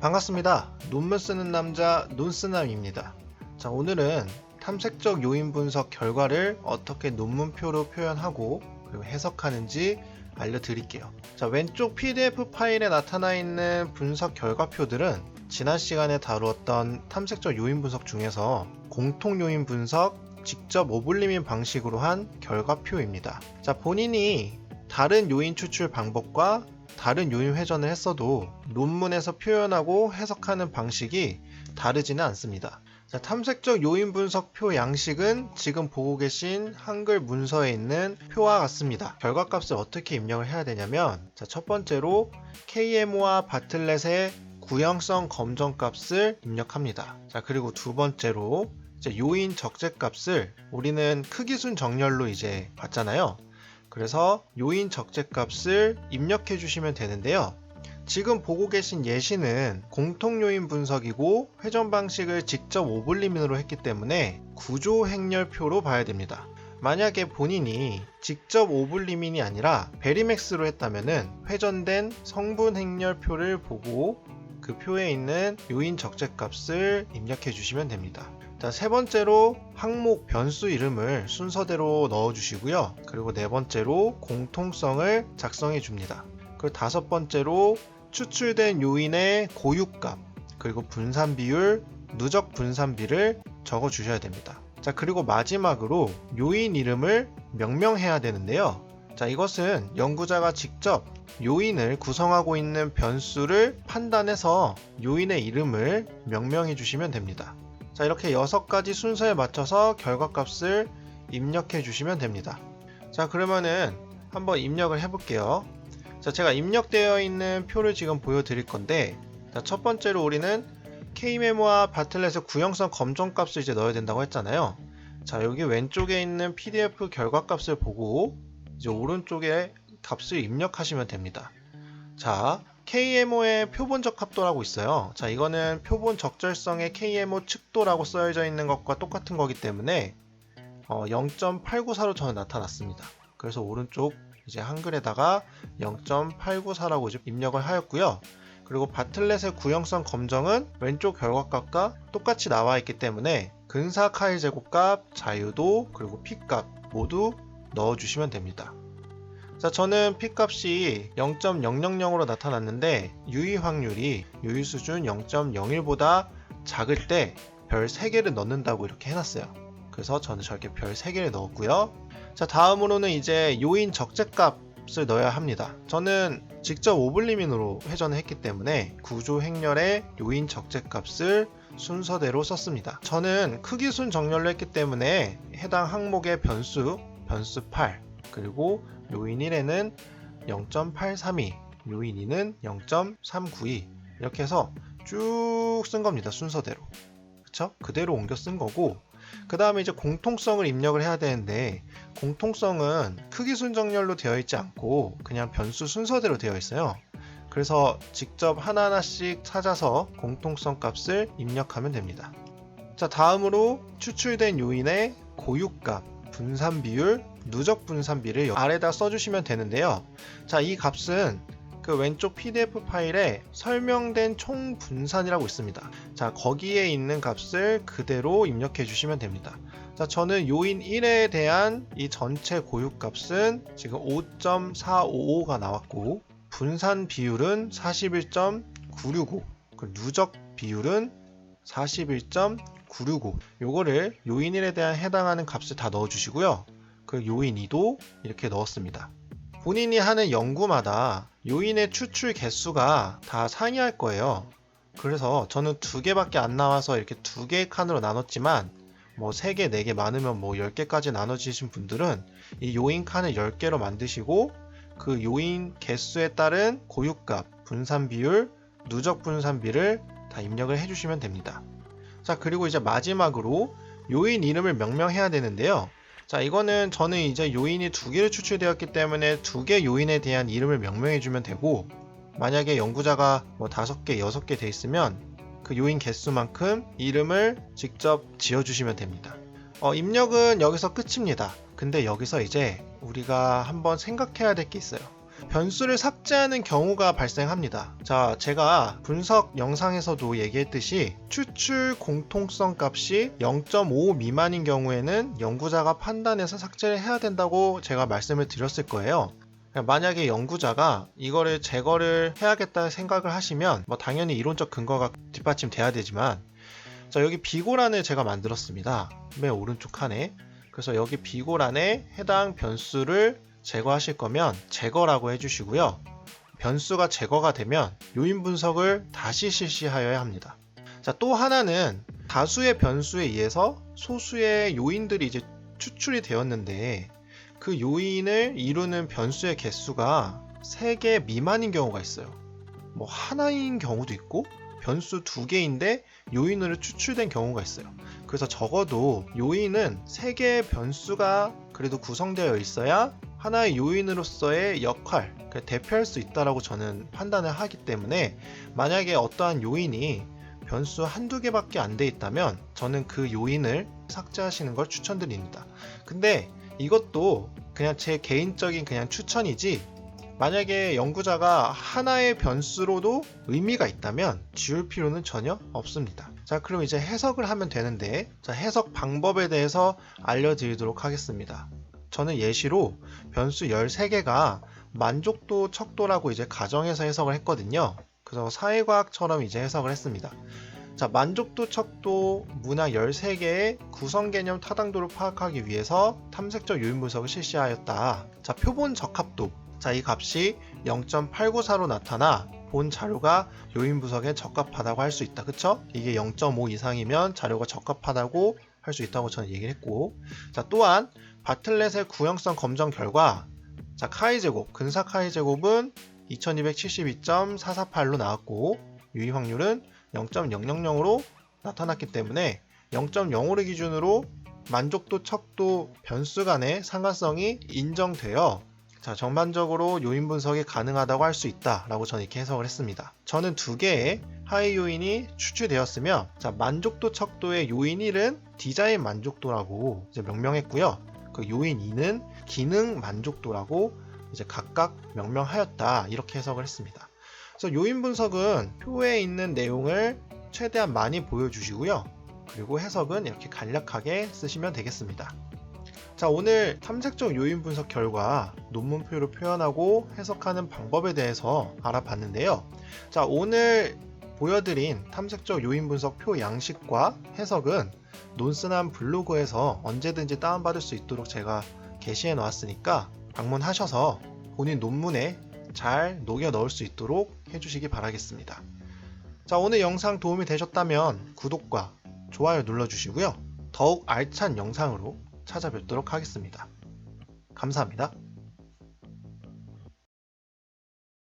반갑습니다. 논문 쓰는 남자 논쓰남입니다. 자, 오늘은 탐색적 요인 분석 결과를 어떻게 논문표로 표현하고 그리고 해석하는지 알려드릴게요. 자, 왼쪽 PDF 파일에 나타나 있는 분석 결과표들은 지난 시간에 다루었던 탐색적 요인 분석 중에서 공통 요인 분석, 직접 오블리민 방식으로 한 결과표입니다. 자, 본인이 다른 요인 추출 방법과 다른 요인 회전을 했어도 논문에서 표현하고 해석하는 방식이 다르지는 않습니다. 자, 탐색적 요인 분석 표 양식은 지금 보고 계신 한글 문서에 있는 표와 같습니다. 결과 값을 어떻게 입력을 해야 되냐면 자, 첫 번째로 KMO와 바틀렛의 구형성 검정 값을 입력합니다. 자, 그리고 두 번째로 요인 적재 값을 우리는 크기순 정렬로 이제 봤잖아요. 그래서 요인 적재값을 입력해 주시면 되는데요. 지금 보고 계신 예시는 공통 요인 분석이고 회전 방식을 직접 오블리민으로 했기 때문에 구조 행렬표로 봐야 됩니다. 만약에 본인이 직접 오블리민이 아니라 베리맥스로 했다면은 회전된 성분 행렬표를 보고 그 표에 있는 요인 적재값을 입력해 주시면 됩니다. 자, 세 번째로 항목 변수 이름을 순서대로 넣어 주시고요. 그리고 네 번째로 공통성을 작성해 줍니다. 그리고 다섯 번째로 추출된 요인의 고유값, 그리고 분산 비율, 누적 분산비를 적어 주셔야 됩니다. 자, 그리고 마지막으로 요인 이름을 명명해야 되는데요. 자, 이것은 연구자가 직접 요인을 구성하고 있는 변수를 판단해서 요인의 이름을 명명해 주시면 됩니다. 자, 이렇게 여섯 가지 순서에 맞춰서 결과값을 입력해 주시면 됩니다. 자, 그러면은 한번 입력을 해 볼게요. 자, 제가 입력되어 있는 표를 지금 보여 드릴 건데, 자, 첫 번째로 우리는 K메모와 바틀렛의 구형성 검정 값을 이제 넣어야 된다고 했잖아요. 자, 여기 왼쪽에 있는 PDF 결과 값을 보고, 이제 오른쪽에 값을 입력하시면 됩니다. 자, KMO의 표본 적합도라고 있어요. 자, 이거는 표본 적절성의 KMO 측도라고 써져 있는 것과 똑같은 거기 때문에 어, 0.894로 저는 나타났습니다. 그래서 오른쪽 이제 한글에다가 0.894라고 이제 입력을 하였고요. 그리고 바틀렛의 구형성 검정은 왼쪽 결과값과 똑같이 나와 있기 때문에 근사 카일 제곱값, 자유도, 그리고 P값 모두 넣어주시면 됩니다. 자, 저는 P값이 0.000으로 나타났는데 유의 확률이 유의 수준 0.01보다 작을 때 별 3개를 넣는다고 이렇게 해놨어요. 그래서 저는 저렇게 별 3개를 넣었고요. 자, 다음으로는 이제 요인 적재값을 넣어야 합니다. 저는 직접 오블리민으로 회전을 했기 때문에 구조 행렬의 요인 적재값을 순서대로 썼습니다. 저는 크기순 정렬로 했기 때문에 해당 항목의 변수, 변수 8, 그리고 요인 1에는 0.832, 요인 2는 0.392 이렇게 해서 쭉 쓴 겁니다. 순서대로. 그쵸? 그대로 옮겨 쓴 거고 그 다음에 이제 공통성을 입력을 해야 되는데 공통성은 크기 순 정렬로 되어 있지 않고 그냥 변수 순서대로 되어 있어요. 그래서 직접 하나하나씩 찾아서 공통성 값을 입력하면 됩니다. 자, 다음으로 추출된 요인의 고유값, 분산 비율, 누적 분산비를 아래다 써주시면 되는데요. 자, 이 값은 그 왼쪽 PDF 파일에 설명된 총 분산이라고 있습니다. 자, 거기에 있는 값을 그대로 입력해 주시면 됩니다. 자, 저는 요인 1에 대한 이 전체 고유 값은 지금 5.455가 나왔고, 분산 비율은 41.965, 그 누적 비율은 41.965. 요거를 요인 1에 대한 해당하는 값을 다 넣어 주시고요. 그 요인 2도 이렇게 넣었습니다. 본인이 하는 연구마다 요인의 추출 개수가 다 상이할 거예요. 그래서 저는 두 개밖에 안 나와서 이렇게 두 개의 칸으로 나눴지만 뭐 3개, 4개 많으면 뭐 10개까지 나눠지신 분들은 이 요인 칸을 10개로 만드시고 그 요인 개수에 따른 고유값, 분산 비율, 누적 분산비를 다 입력을 해주시면 됩니다. 자, 그리고 이제 마지막으로 요인 이름을 명명해야 되는데요. 자, 이거는 저는 이제 요인이 두 개를 추출되었기 때문에 두 개 요인에 대한 이름을 명명해 주면 되고, 만약에 연구자가 뭐 다섯 개, 여섯 개 돼 있으면 그 요인 개수만큼 이름을 직접 지어 주시면 됩니다. 어, 입력은 여기서 끝입니다. 근데 여기서 이제 우리가 한번 생각해야 될 게 있어요. 변수를 삭제하는 경우가 발생합니다. 자, 제가 분석 영상에서도 얘기했듯이 추출 공통성 값이 0.5 미만인 경우에는 연구자가 판단해서 삭제를 해야 된다고 제가 말씀을 드렸을 거예요. 만약에 연구자가 이거를 제거를 해야겠다는 생각을 하시면 뭐 당연히 이론적 근거가 뒷받침돼야 되지만 자 여기 비고란을 제가 만들었습니다. 맨 오른쪽 칸에 그래서 여기 비고란에 해당 변수를 제거하실 거면 제거라고 해주시고요. 변수가 제거가 되면 요인 분석을 다시 실시하여야 합니다. 자, 또 하나는 다수의 변수에 의해서 소수의 요인들이 이제 추출이 되었는데 그 요인을 이루는 변수의 개수가 3개 미만인 경우가 있어요. 뭐 하나인 경우도 있고 변수 두 개인데 요인으로 추출된 경우가 있어요. 그래서 적어도 요인은 3개의 변수가 그래도 구성되어 있어야 하나의 요인으로서의 역할, 그러니까 대표할 수 있다라고 저는 판단을 하기 때문에 만약에 어떠한 요인이 변수 한두 개밖에 안 돼 있다면 저는 그 요인을 삭제하시는 걸 추천드립니다. 근데 이것도 그냥 제 개인적인 그냥 추천이지 만약에 연구자가 하나의 변수로도 의미가 있다면 지울 필요는 전혀 없습니다. 자, 그럼 이제 해석을 하면 되는데, 자, 해석 방법에 대해서 알려드리도록 하겠습니다. 저는 예시로 변수 13개가 만족도 척도라고 이제 가정해서 해석을 했거든요. 그래서 사회과학처럼 이제 해석을 했습니다. 자, 만족도 척도 문항 13개의 구성 개념 타당도를 파악하기 위해서 탐색적 요인 분석을 실시하였다. 자, 표본 적합도. 자, 이 값이 0.894로 나타나 본 자료가 요인 분석에 적합하다고 할 수 있다. 그쵸? 이게 0.5 이상이면 자료가 적합하다고 할 수 있다고 저는 얘기를 했고. 자, 또한 바틀렛의 구형성 검정 결과 자, 카이 제곱, 근사 카이 제곱은 2272.448로 나왔고 유의 확률은 0.000으로 나타났기 때문에 0.05를 기준으로 만족도, 척도, 변수 간의 상관성이 인정되어 자, 전반적으로 요인 분석이 가능하다고 할 수 있다라고 저는 이렇게 해석을 했습니다. 저는 두 개의 하위 요인이 추출되었으며 자, 만족도 척도의 요인 1은 디자인 만족도라고 명명했고요. 그 요인 2는 기능 만족도라고 이제 각각 명명하였다 이렇게 해석을 했습니다. 그래서 요인 분석은 표에 있는 내용을 최대한 많이 보여주시고요. 그리고 해석은 이렇게 간략하게 쓰시면 되겠습니다. 자, 오늘 탐색적 요인 분석 결과 논문표로 표현하고 해석하는 방법에 대해서 알아봤는데요. 자, 오늘 보여드린 탐색적 요인 분석 표 양식과 해석은 논스남 블로그에서 언제든지 다운받을 수 있도록 제가 게시해 놓았으니까 방문하셔서 본인 논문에 잘 녹여 넣을 수 있도록 해주시기 바라겠습니다. 자, 오늘 영상 도움이 되셨다면 구독과 좋아요 눌러주시고요. 더욱 알찬 영상으로 찾아뵙도록 하겠습니다. 감사합니다.